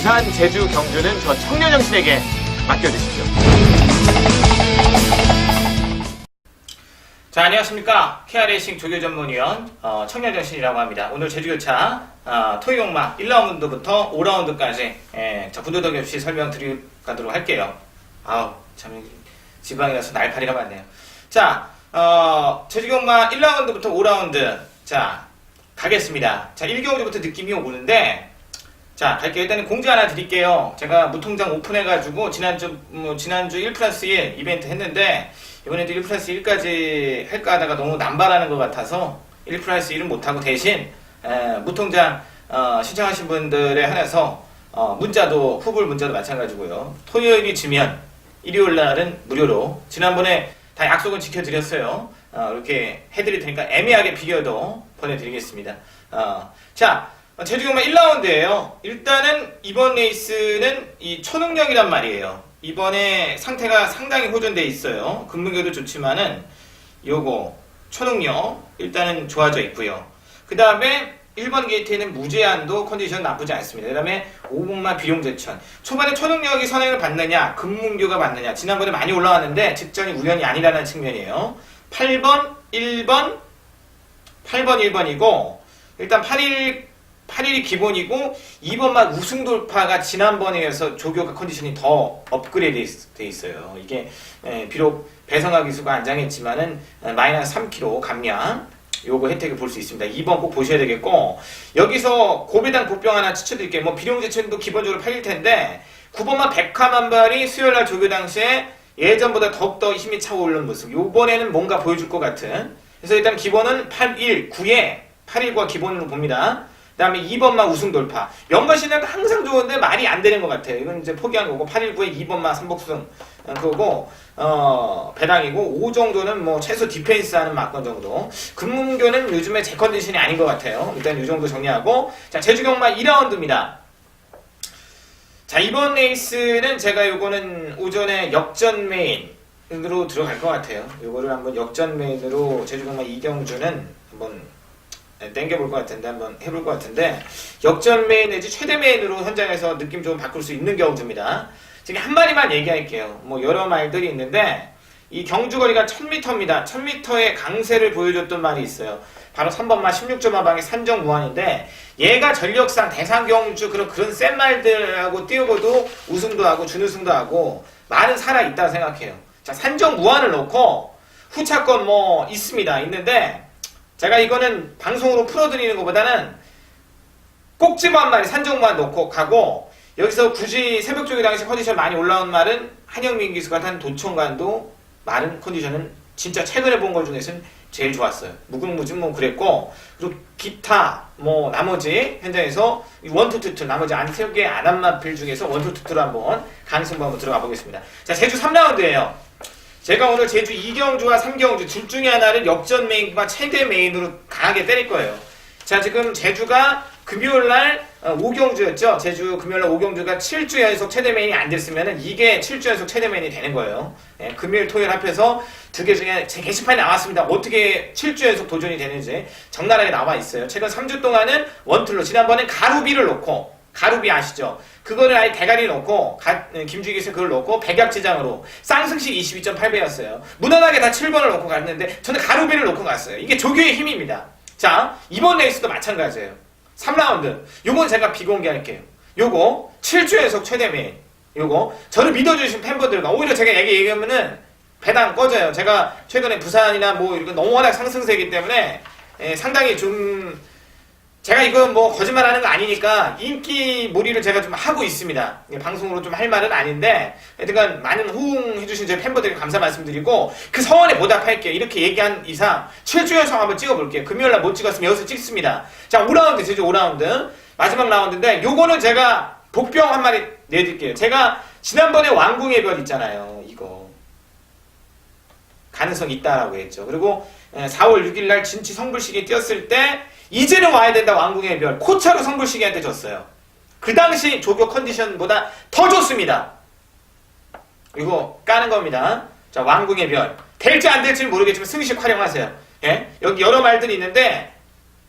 부산, 제주, 경주는 저 청년정신에게 맡겨주십시오. 자, 안녕하십니까. 케아레이싱 조교 전문위원 어, 청년정신이라고 합니다. 오늘 제주교차 어, 토이용마 1라운드부터 5라운드까지 예, 자, 군더더기 없이 설명드리도록 할게요. 아우, 참 지방이라서 날파리가 많네요. 자, 어, 제주경마 1라운드부터 5라운드 자, 가겠습니다. 자, 1경주부터 느낌이 오는데 자, 갈게요. 일단은 공지 하나 드릴게요. 제가 무통장 오픈해가지고, 지난주, 뭐, 지난주 1 플러스 1 이벤트 했는데, 이번에도 1 플러스 1까지 할까 하다가 너무 남발하는 것 같아서, 1 플러스 1은 못하고 대신, 에, 무통장, 어, 신청하신 분들에 한해서, 어, 문자도, 후불 문자도 마찬가지고요. 토요일이 지면, 일요일 날은 무료로, 지난번에 다 약속은 지켜드렸어요. 어, 이렇게 해드릴 테니까 애매하게 비교도 보내드리겠습니다. 어, 자, 어, 제주경마 1라운드예요. 일단은 이번 레이스는 이 초능력이란 말이에요. 이번에 상태가 상당히 호전돼 있어요. 근무교도 좋지만은 요거 초능력 일단은 좋아져 있고요. 그 다음에 1번 게이트에는 무제한도 컨디션 나쁘지 않습니다. 그 다음에 5분만 비용 제천. 초반에 초능력이 선행을 받느냐, 금문교가 받느냐. 지난번에 많이 올라왔는데 직전이 우연이 아니라는 측면이에요. 8번, 1번, 8번, 1번이고 일단 8일 8일이 기본이고 2번만 우승 돌파가 지난번에 이어서 조교가 컨디션이 더 업그레이드 돼 있어요. 이게 에, 비록 배성화 기수가 안장했지만은 에, 마이너스 3kg 감량 요거 혜택을 볼 수 있습니다. 2번 꼭 보셔야 되겠고 여기서 고배당 보병 하나 추천드릴게요. 뭐 비룡제천도 기본적으로 팔릴 텐데 9번만 백화 만발이 수요일날 조교 당시에 예전보다 더욱더 힘이 차오르는 모습. 요번에는 뭔가 보여줄 것 같은. 그래서 일단 기본은 8, 1, 9에 8일과 기본으로 봅니다. 그 다음에 2번만 우승 돌파. 신화가 항상 좋은데 말이 안 되는 것 같아요. 이건 이제 포기한 거고, 819에 2번만 삼복승. 어, 그거고, 어, 배당이고, 5 정도는 뭐 최소 디펜스 하는 막건 정도. 금문교는 요즘에 제 컨디션이 아닌 것 같아요. 일단 이 정도 정리하고. 자, 제주경마 2라운드입니다. 자, 이번 레이스는 제가 요거는 오전에 역전 메인으로 들어갈 것 같아요. 요거를 한번 역전 메인으로 제주경마 이경주는 한번 네, 땡겨볼 것 같은데 한번 해볼 것 같은데 역전 메인 내지 최대 메인으로 현장에서 느낌 좀 바꿀 수 있는 경주입니다. 지금 한 마디만 얘기할게요. 뭐 여러 말들이 있는데 이 경주 거리가 1000m입니다. 1000m의 강세를 보여줬던 말이 있어요. 바로 3번마 16.5방의 산정 무한인데 얘가 전력상 대상 경주 그런 그런 센 말들하고 뛰어고도 우승도 하고 준우승도 하고 말은 살아 있다 생각해요. 자 산정 무한을 놓고 후차권 뭐 있습니다. 있는데 제가 이거는 방송으로 풀어드리는 것보다는 꼭 집어 한 마리 산정만 놓고 가고 여기서 굳이 새벽 쪽에 당시 컨디션 많이 올라온 말은 한영민 기수가 탄 도청관도 많은 컨디션은 진짜 최근에 본 것 중에서는 제일 좋았어요. 무궁무진 뭐 그랬고 그리고 기타 뭐 나머지 현장에서 원투투투 나머지 안태욱의 아담마필 중에서 원투투투로 한번 강승부 한번 들어가 보겠습니다. 자 제주 3라운드예요. 제가 오늘 제주 2경주와 3경주 둘 중에 하나를 역전 메인과 최대 메인으로 강하게 때릴 거예요. 자, 지금 제주가 금요일 날 어, 5경주였죠? 제주 금요일 날 5경주가 7주 연속 최대 메인이 안 됐으면은 이게 7주 연속 최대 메인이 되는 거예요. 예, 금요일, 토요일 합해서 두 개 중에 제 게시판에 나왔습니다. 어떻게 7주 연속 도전이 되는지 적나라하게 나와 있어요. 최근 3주 동안은 원툴로 지난번엔 가루비를 놓고 가루비 아시죠? 그거를 아예 대가리 놓고 가- 김주기에서 그걸 놓고 백약지장으로 쌍승식 22.8배였어요. 무난하게 다 7번을 놓고 갔는데 저는 가루비를 놓고 갔어요. 이게 조교의 힘입니다. 자 이번 레이스도 마찬가지예요. 3라운드 요건 제가 비공개할게요. 요거 7주 연속 최대 메인 요거 저를 믿어주신 팬분들과 오히려 제가 얘기 얘기하면은 배당 꺼져요. 제가 최근에 부산이나 뭐 이렇게 너무 워낙 상승세이기 때문에 예, 상당히 좀 제가 이건 뭐 거짓말하는 거 아니니까 인기 몰이를 제가 좀 하고 있습니다. 예, 방송으로 좀 할 말은 아닌데 하여튼간 많은 호응해주신 저희 팬분들께 감사 말씀드리고 그 서원에 보답할게요. 이렇게 얘기한 이상 7주 연속 한번 찍어볼게요. 금요일날 못 찍었으면 여기서 찍습니다. 자 5라운드 제주 5라운드 마지막 라운드인데 요거는 제가 복병 한 마리 내드릴게요. 제가 지난번에 왕궁의 별 있잖아요. 이거 가능성 있다라고 했죠. 그리고 4월 6일 날 진치 성불식에 뛰었을 때 이제는 와야 된다 왕궁의 별 코차로 성불식이한테 졌어요. 그 당시 조교 컨디션보다 더 좋습니다. 이거 까는 겁니다. 자 왕궁의 별 될지 안 될지 는 모르겠지만 승식 활용하세요. 예? 여기 여러 말들이 있는데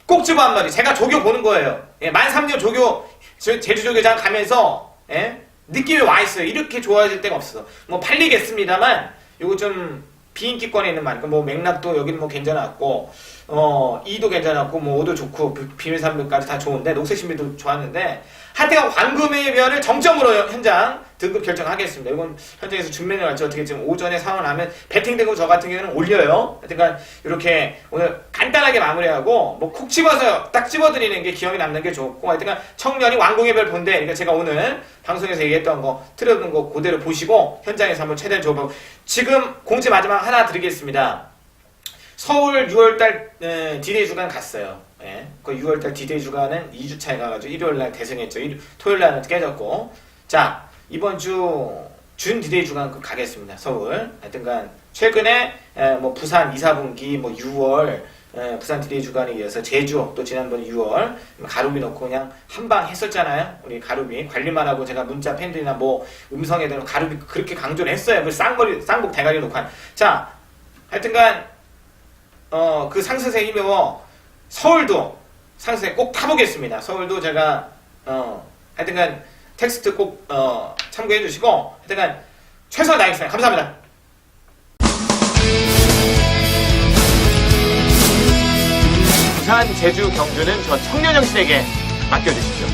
꼭 집어 한 마리 제가 조교 보는 거예요. 예, 만 3년 조교 저 제주조교장 가면서 예? 느낌이 와 있어요. 이렇게 좋아질 때가 없어. 뭐 팔리겠습니다만 요거 좀 비인기권에 있는 말. 뭐 맥락도 여기는 뭐 괜찮았고 어 이도 괜찮았고 뭐 오도 좋고 비- 비밀산물까지 다 좋은데 녹색 신비도 좋았는데 하여튼 관금의 별을 정점으로 현장 등급 결정하겠습니다. 이건 현장에서 준비를 할지 어떻게 지금 오전에 상황을 하면 배팅되고 저 같은 경우는 올려요. 하여튼간 이렇게 오늘 간단하게 마무리하고 뭐 콕 집어서 딱 집어드리는 게 기억에 남는 게 좋고 하여튼간 청년이 왕궁의 별 본데 그러니까 제가 오늘 방송에서 얘기했던 거 틀어둔 거 그대로 보시고 현장에서 한번 최대한 줘보고 지금 공지 마지막 하나 드리겠습니다. 서울 6월달 디데이 주간 갔어요. 예. 그 6월달 디데이 주간은 2주 차에 가가지고 일요일날 대승했죠. 일, 토요일날은 깨졌고. 자, 이번 주 준 디데이 주간 그 가겠습니다. 서울. 하여튼간 최근에 에, 뭐 부산 2, 4분기 뭐 6월 에, 부산 디데이 주간에 이어서 제주 또 지난번 6월 가루비 넣고 그냥 한방 했었잖아요. 우리 가루비 관리만 하고 제가 문자 팬들이나 뭐 음성에 대한 가루비 그렇게 강조를 했어요. 그 쌍머리 쌍복 대가리 놓고 한. 자, 하여튼간 어, 그 상승세 힘입어 서울도 상승세 꼭 타보겠습니다. 서울도 제가 어, 하여튼간 텍스트 꼭 어, 참고해 주시고 하여튼간 최선을 다하겠습니다. 감사합니다. 부산, 제주, 경주는 저 청년형 씨에게 맡겨주십시오.